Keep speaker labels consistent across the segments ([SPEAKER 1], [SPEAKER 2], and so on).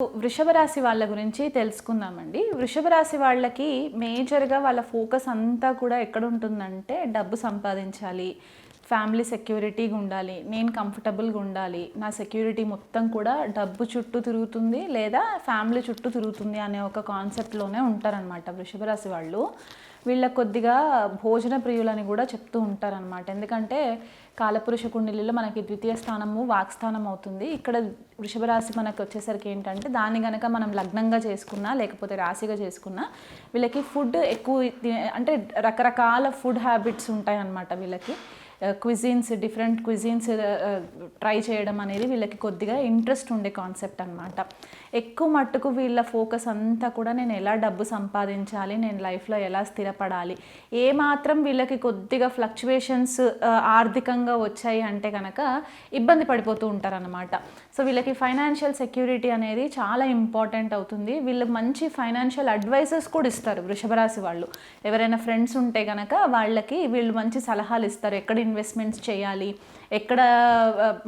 [SPEAKER 1] వృషభ రాశి వాళ్ళ గురించి తెలుసుకుందామండి. వృషభ రాశి వాళ్ళకి మేజర్గా వాళ్ళ ఫోకస్ అంతా కూడా ఎక్కడ ఉంటుందంటే డబ్బు సంపాదించాలి ఫ్యామిలీ సెక్యూరిటీగా ఉండాలి నేను కంఫర్టబుల్గా ఉండాలి నా సెక్యూరిటీ మొత్తం కూడా డబ్బు చుట్టూ తిరుగుతుంది లేదా ఫ్యామిలీ చుట్టూ తిరుగుతుంది అనే ఒక కాన్సెప్ట్లోనే ఉంటారనమాట వృషభరాశి వాళ్ళు. వీళ్ళ కొద్దిగా భోజన ప్రియులని కూడా చెప్తూ ఉంటారనమాట ఎందుకంటే కాలపురుష కుండలిలో మనకి ద్వితీయ స్థానము వాక్స్థానం అవుతుంది. ఇక్కడ వృషభరాశి మనకు వచ్చేసరికి ఏంటంటే దాన్ని గనక మనం లగ్నంగా చేసుకున్నా లేకపోతే రాశిగా చేసుకున్నా వీళ్ళకి ఫుడ్ ఎక్కువ అంటే రకరకాల ఫుడ్ హ్యాబిట్స్ ఉంటాయన్నమాట వీళ్ళకి. క్విజిన్స్ డిఫరెంట్ క్విజిన్స్ ట్రై చేయడం అనేది వీళ్ళకి కొద్దిగా ఇంట్రెస్ట్ ఉండే కాన్సెప్ట్ అనమాట ఎక్కువ మట్టుకు వీళ్ళ ఫోకస్ అంతా కూడా నేను ఎలా డబ్బు సంపాదించాలి నేను లైఫ్లో ఎలా స్థిరపడాలి ఏ మాత్రం వీళ్ళకి కొద్దిగా ఫ్లక్చువేషన్స్ uh, ఆర్థికంగా వచ్చాయి అంటే కనుక ఇబ్బంది పడిపోతూ ఉంటారనమాట సో వీళ్ళకి ఫైనాన్షియల్ సెక్యూరిటీ అనేది చాలా ఇంపార్టెంట్ అవుతుంది. వీళ్ళు మంచి ఫైనాన్షియల్ అడ్వైజర్స్ కూడా ఇస్తారు వృషభరాశి వాళ్ళు. ఎవరైనా ఫ్రెండ్స్ ఉంటే కనుక వాళ్ళకి వీళ్ళు మంచి సలహాలు ఇస్తారు. ఎక్కడ ఇన్వెస్ట్మెంట్స్ చేయాలి. ఎక్కడ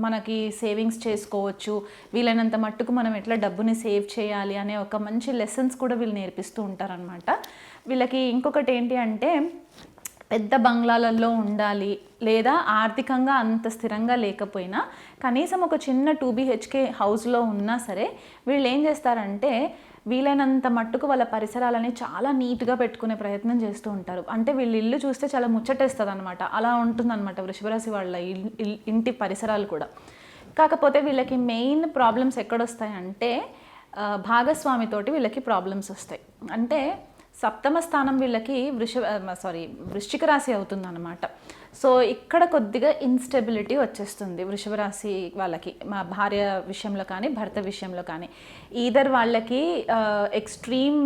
[SPEAKER 1] మనకి సేవింగ్స్ చేసుకోవచ్చు. వీలైనంత మట్టుకు మనం ఎట్లా డబ్బుని సేవ్ చేయాలి అనే ఒక మంచి లెసన్స్ కూడా వీళ్ళు నేర్పిస్తూ ఉంటారనమాట వీళ్ళకి ఇంకొకటి ఏంటి అంటే పెద్ద బంగ్లాలలో ఉండాలి లేదా ఆర్థికంగా అంత స్థిరంగా లేకపోయినా కనీసం ఒక చిన్న టూ బీహెచ్కే హౌస్లో ఉన్నా సరే వీళ్ళు ఏం చేస్తారంటే వీలైనంత మట్టుకు వాళ్ళ పరిసరాలని చాలా నీట్గా పెట్టుకునే ప్రయత్నం చేస్తూ ఉంటారు. అంటే వీళ్ళ ఇల్లు చూస్తే చాలా ముచ్చటేస్తుంది అనమాట అలా ఉంటుందన్నమాట వృషభరాశి వాళ్ళ ఇల్- ఇల్- ఇంటి పరిసరాలు కూడా. కాకపోతే వీళ్ళకి మెయిన్ ప్రాబ్లమ్స్ ఎక్కడొస్తాయంటే భాగస్వామితోటి వీళ్ళకి ప్రాబ్లమ్స్ వస్తాయి. అంటే సప్తమ స్థానం వీళ్ళకి వృష సారీ వృశ్చిక రాశి అవుతుందన్నమాట. సో ఇక్కడ కొద్దిగా ఇన్స్టెబిలిటీ వచ్చేస్తుంది వృషభ రాశి వాళ్ళకి మా భార్య విషయంలో కానీ భర్త విషయంలో కానీ. ఈధర్ వాళ్ళకి ఎక్స్ట్రీమ్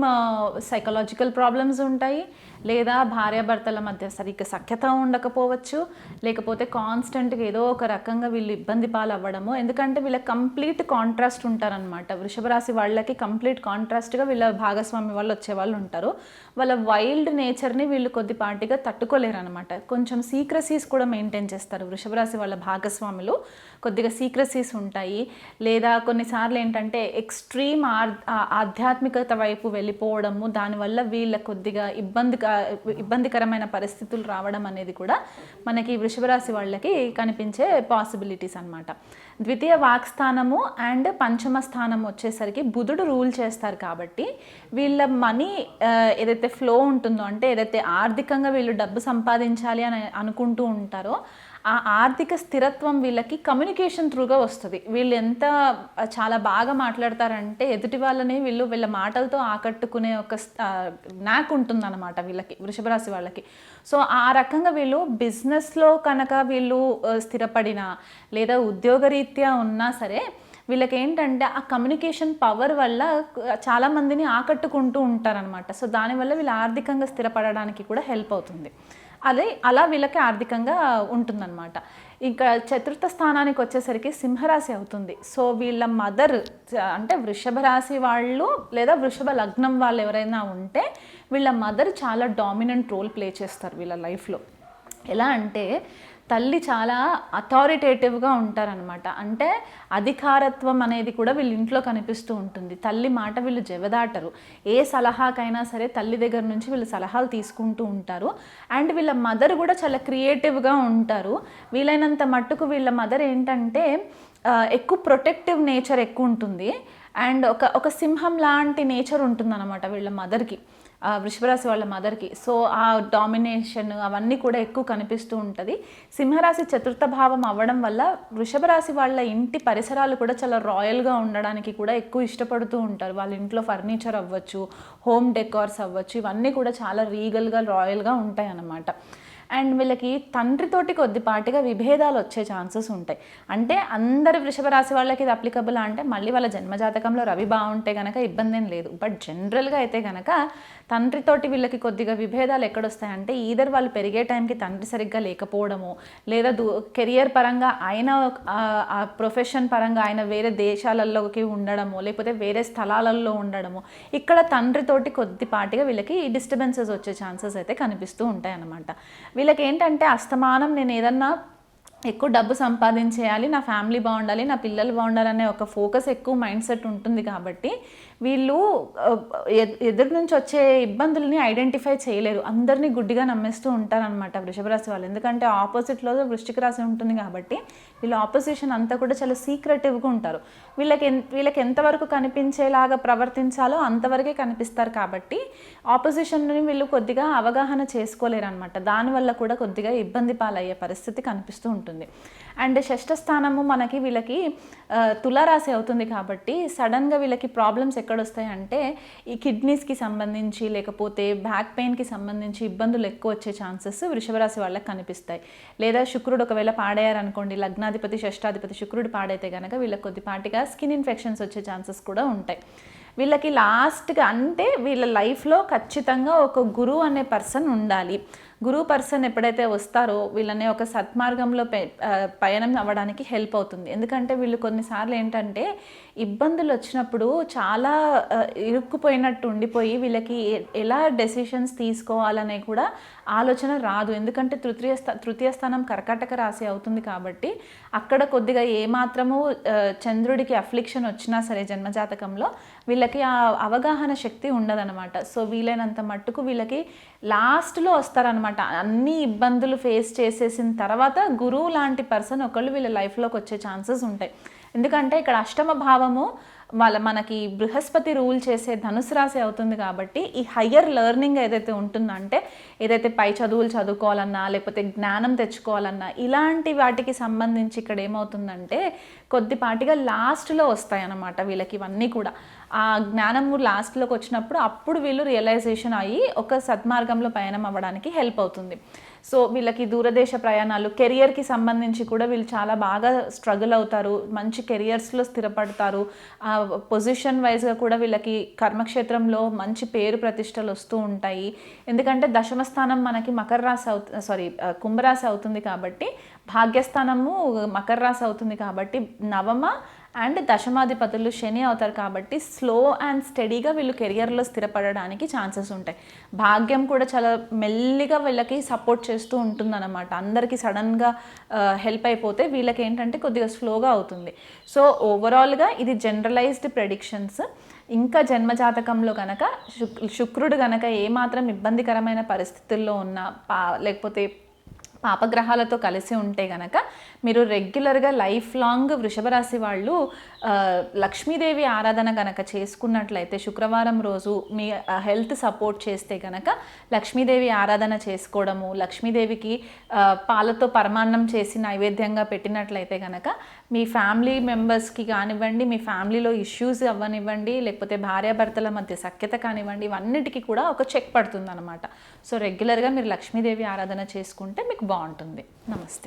[SPEAKER 1] సైకలాజికల్ ప్రాబ్లమ్స్ ఉంటాయి లేదా భార్యాభర్తల మధ్య సరిగ్గా సఖ్యత ఉండకపోవచ్చు లేకపోతే కాన్స్టెంట్గా ఏదో ఒక రకంగా వీళ్ళు ఇబ్బంది పాలవ్వడము. ఎందుకంటే వీళ్ళ కంప్లీట్ కాంట్రాస్ట్ ఉంటారనమాట వృషభ రాశి వాళ్ళకి కంప్లీట్ కాంట్రాస్ట్గా వీళ్ళ భాగస్వామి వాళ్ళు వచ్చే వాళ్ళు ఉంటారు. వాళ్ళ వైల్డ్ నేచర్ని వీళ్ళు కొద్దిపాటిగా తట్టుకోలేరు అనమాట కొంచెం సీక్రసీస్ కూడా మెయింటైన్ చేస్తారు. వృషభరాశి వాళ్ళ భాగస్వాములు కొద్దిగా సీక్రసీస్ ఉంటాయి. లేదా కొన్నిసార్లు ఏంటంటే ఎక్స్ట్రీమ్ ఆ- ఆధ్యాత్మికత వైపు వెళ్ళిపోవడము దానివల్ల వీళ్ళ కొద్దిగా ఇబ్బంది ఇబ్బందికరమైన పరిస్థితులు రావడం అనేది కూడా మనకి వృషభరాశి వాళ్ళకి కనిపించే పాసిబిలిటీస్ అన్నమాట. ద్వితీయ వాక్స్థానము అండ్ పంచమ స్థానం వచ్చేసరికి బుధుడు రూల్ చేస్తారు కాబట్టి వీళ్ళ మనీ ఏదైతే ఫ్లో ఉంటుందో అంటే ఏదైతే ఆర్థికంగా వీళ్ళు డబ్బు సంపాదించాలి అని అనుకుంటూ ఉంటారో ఆ ఆర్థిక స్థిరత్వం వీళ్ళకి కమ్యూనికేషన్ త్రూగా వస్తుంది. వీళ్ళు ఎంత చాలా బాగా మాట్లాడతారంటే ఎదుటి వాళ్ళని వీళ్ళు వీళ్ళ మాటలతో ఆకట్టుకునే ఒక నాక్ ఉంటుందన్నమాట వీళ్ళకి వృషభరాశి వాళ్ళకి. సో ఆ రకంగా వీళ్ళు బిజినెస్లో కనుక వీళ్ళు స్థిరపడిన స్థిరపడినా లేదా ఉద్యోగరీత్యా ఉన్నా సరే వీళ్ళకి ఏంటంటే ఆ కమ్యూనికేషన్ పవర్ వల్ల చాలామందిని ఆకట్టుకుంటూ ఉంటారనమాట సో దానివల్ల వీళ్ళు ఆర్థికంగా స్థిరపడడానికి కూడా హెల్ప్ అవుతుంది. అదే అలా వీళ్ళకి ఆర్థికంగా ఉంటుందన్నమాట. ఇంకా చతుర్థ స్థానానికి వచ్చేసరికి సింహరాశి అవుతుంది. సో వీళ్ళ మదర్ అంటే వృషభ రాశి వాళ్ళు లేదా వృషభ లగ్నం వాళ్ళు ఎవరైనా ఉంటే వీళ్ళ మదర్ చాలా డామినెంట్ రోల్ ప్లే చేస్తారు వీళ్ళ లైఫ్లో. ఎలా అంటే తల్లి చాలా అథారిటేటివ్గా ఉంటారనమాట అంటే అధికారత్వం అనేది కూడా వీళ్ళ ఇంట్లో కనిపిస్తూ ఉంటుంది. తల్లి మాట వీళ్ళు జవదాటరు. ఏ సలహాకైనా సరే తల్లి దగ్గర నుంచి వీళ్ళు సలహాలు తీసుకుంటూ ఉంటారు. అండ్ వీళ్ళ మదర్ కూడా చాలా క్రియేటివ్గా ఉంటారు. వీలైనంత మట్టుకు వీళ్ళ మదర్ ఏంటంటే ఎక్కువ ప్రొటెక్టివ్ నేచర్ ఎక్కువ ఉంటుంది. అండ్ ఒక ఒక సింహం లాంటి నేచర్ ఉంటుందన్నమాట వీళ్ళ మదర్కి. వృషభరాశి వాళ్ళ మదర్కి. సో ఆ డామినేషన్ అవన్నీ కూడా ఎక్కువ కనిపిస్తూ ఉంటుంది. సింహరాశి చతుర్థ భావం అవ్వడం వల్ల వృషభరాశి వాళ్ళ ఇంటి పరిసరాలు కూడా చాలా రాయల్గా ఉండడానికి కూడా ఎక్కువ ఇష్టపడుతూ ఉంటారు. వాళ్ళ ఇంట్లో ఫర్నిచర్ అవ్వచ్చు హోమ్ డెకార్స్ అవ్వచ్చు ఇవన్నీ కూడా చాలా రీగల్గా రాయల్గా ఉంటాయి అన్నమాట అండ్ వీళ్ళకి తండ్రితోటి కొద్దిపాటిగా విభేదాలు వచ్చే ఛాన్సెస్ ఉంటాయి. అంటే అందరి వృషభ రాశి వాళ్ళకి ఇది అప్లికబుల్ అంటే మళ్ళీ వాళ్ళ జన్మజాతకంలో రవి బాగుంటే కనుక ఇబ్బంది ఏం లేదు. బట్ జనరల్గా అయితే కనుక తండ్రితోటి వీళ్ళకి కొద్దిగా విభేదాలు ఎక్కడొస్తాయంటే ఈధర్ వాళ్ళు పెరిగే టైంకి తండ్రి సరిగ్గా లేకపోవడము లేదా దూ కెరియర్ పరంగా ఆయన ప్రొఫెషన్ పరంగా ఆయన వేరే దేశాలలోకి ఉండడము లేకపోతే వేరే స్థలాలలో ఉండడము ఇక్కడ తండ్రితోటి కొద్దిపాటిగా వీళ్ళకి డిస్టర్బెన్సెస్ వచ్చే ఛాన్సెస్ అయితే కనిపిస్తూ ఉంటాయి అన్నమాట వీళ్ళకి ఏంటంటే అస్తమానం నేను ఏదన్నా ఎక్కువ డబ్బు సంపాదించేయాలి నా ఫ్యామిలీ బాగుండాలి నా పిల్లలు బాగుండాలనే ఒక ఫోకస్ ఎక్కువ మైండ్ సెట్ ఉంటుంది కాబట్టి వీళ్ళు ఎదురు నుంచి వచ్చే ఇబ్బందుల్ని ఐడెంటిఫై చేయలేరు. అందరినీ గుడ్డిగా నమ్మేస్తూ ఉంటారనమాట వృషభ రాశి వాళ్ళు. ఎందుకంటే ఆపోజిట్లో వృష్టిక రాశి ఉంటుంది కాబట్టి వీళ్ళు ఆపోజిషన్ అంతా కూడా చాలా సీక్రెటివ్గా ఉంటారు. వీళ్ళకి వీళ్ళకి ఎంతవరకు కనిపించేలాగా ప్రవర్తించాలో అంతవరకే కనిపిస్తారు కాబట్టి ఆపోజిషన్ని వీళ్ళు కొద్దిగా అవగాహన చేసుకోలేరు అనమాట దానివల్ల కూడా కొద్దిగా ఇబ్బంది పాలయ్యే పరిస్థితి కనిపిస్తూ ఉంటుంది. అండ్ షష్ఠ స్థానము మనకి వీళ్ళకి తులారాశి అవుతుంది కాబట్టి సడన్గా వీళ్ళకి ప్రాబ్లమ్స్ ఎక్కడ ఎక్కడొస్తాయంటే ఈ కిడ్నీస్కి సంబంధించి లేకపోతే బ్యాక్ పెయిన్కి సంబంధించి ఇబ్బందులు ఎక్కువ వచ్చే ఛాన్సెస్ వృషభరాశి వాళ్ళకి కనిపిస్తాయి. లేదా శుక్రుడు ఒకవేళ పాడేయారనుకోండి లగ్నాధిపతి షష్టాధిపతి శుక్రుడు పాడైతే కనుక వీళ్ళకి కొద్దిపాటిగా స్కిన్ ఇన్ఫెక్షన్స్ వచ్చే ఛాన్సెస్ కూడా ఉంటాయి. వీళ్ళకి లాస్ట్గా అంటే వీళ్ళ లైఫ్లో ఖచ్చితంగా ఒక గురువు అనే పర్సన్ ఉండాలి. గురు పర్సన్ ఎప్పుడైతే వస్తారో వీళ్ళని ఒక సత్మార్గంలో పయనం అవ్వడానికి హెల్ప్ అవుతుంది. ఎందుకంటే వీళ్ళు కొన్నిసార్లు ఏంటంటే ఇబ్బందులు వచ్చినప్పుడు చాలా ఇరుక్కుపోయినట్టు ఉండిపోయి వీళ్ళకి ఎలా డెసిషన్స్ తీసుకోవాలనే కూడా ఆలోచన రాదు. ఎందుకంటే తృతీయ స్థా తృతీయ స్థానం కర్కాటక రాశి అవుతుంది కాబట్టి అక్కడ కొద్దిగా ఏమాత్రము చంద్రుడికి అఫ్లిక్షన్ వచ్చినా సరే జన్మజాతకంలో వీళ్ళకి ఆ అవగాహన శక్తి ఉండదనమాట సో వీలైనంత మట్టుకు వీళ్ళకి లాస్ట్లో వస్తారనమాట అన్ని ఇబ్బందులు ఫేస్ చేసేసిన తర్వాత గురువు లాంటి పర్సన్ ఒకళ్ళు వీళ్ళ లైఫ్లోకి వచ్చే ఛాన్సెస్ ఉంటాయి. ఎందుకంటే ఇక్కడ అష్టమ భావము వాళ్ళ మనకి బృహస్పతి రూల్ చేసే ధనుసు రాశి అవుతుంది కాబట్టి ఈ హయ్యర్ లెర్నింగ్ ఏదైతే ఉంటుందంటే ఏదైతే పై చదువులు చదువుకోవాలన్నా లేకపోతే జ్ఞానం తెచ్చుకోవాలన్నా ఇలాంటి వాటికి సంబంధించి ఇక్కడ ఏమవుతుందంటే కొద్దిపాటిగా లాస్ట్లో వస్తాయి అన్నమాట వీళ్ళకి ఇవన్నీ కూడా. ఆ జ్ఞానము లాస్ట్లోకి వచ్చినప్పుడు అప్పుడు వీళ్ళు రియలైజేషన్ అయ్యి ఒక సద్మార్గంలో పయనం అవ్వడానికి హెల్ప్ అవుతుంది. సో వీళ్ళకి దూరదేశ ప్రయాణాలు కెరియర్కి సంబంధించి కూడా వీళ్ళు చాలా బాగా స్ట్రగుల్ అవుతారు. మంచి కెరియర్స్లో స్థిరపడతారు. ఆ పొజిషన్ వైజ్గా కూడా వీళ్ళకి కర్మక్షేత్రంలో మంచి పేరు ప్రతిష్టలు వస్తూ ఉంటాయి. ఎందుకంటే దశమస్థానం మనకి మకర రాశి అవుతు సారీ కుంభరాశి అవుతుంది కాబట్టి భాగ్యస్థానము మకర రాశి అవుతుంది కాబట్టి నవమ అండ్ దశమాధిపతులు శని అవుతారు కాబట్టి స్లో అండ్ స్టడీగా వీళ్ళు కెరియర్లో స్థిరపడడానికి ఛాన్సెస్ ఉంటాయి. భాగ్యం కూడా చాలా మెల్లిగా వీళ్ళకి సపోర్ట్ చేస్తూ ఉంటుందన్నమాట. అందరికీ సడన్గా హెల్ప్ అయిపోతే వీళ్ళకి ఏంటంటే కొద్దిగా స్లోగా అవుతుంది. సో ఓవరాల్గా ఇది జనరలైజ్డ్ ప్రెడిక్షన్స్. ఇంకా జన్మజాతకంలో కనుక శుక్ శుక్రుడు కనుక ఏమాత్రం ఇబ్బందికరమైన పరిస్థితుల్లో ఉన్నా పా లేకపోతే పాపగ్రహాలతో కలిసి ఉంటే గనక మీరు రెగ్యులర్గా లైఫ్ లాంగ్ వృషభరాశి వాళ్ళు లక్ష్మీదేవి ఆరాధన గనక చేసుకున్నట్లయితే శుక్రవారం రోజు మీ హెల్త్ సపోర్ట్ చేస్తే గనక లక్ష్మీదేవి ఆరాధన చేసుకోవడము లక్ష్మీదేవికి పాలతో పరమాన్నం చేసి నైవేద్యంగా పెట్టినట్లయితే గనక మీ ఫ్యామిలీ మెంబర్స్కి కానివ్వండి మీ ఫ్యామిలీలో ఇష్యూస్ అవ్వనివ్వండి లేకపోతే భార్యాభర్తల మధ్య సఖ్యత కానివ్వండి ఇవన్నిటికీ కూడా ఒక చెక్ పడుతుంది అనమాట సో రెగ్యులర్గా మీరు లక్ష్మీదేవి ఆరాధన చేసుకుంటే మీకు బాగుంటుంది. నమస్తే.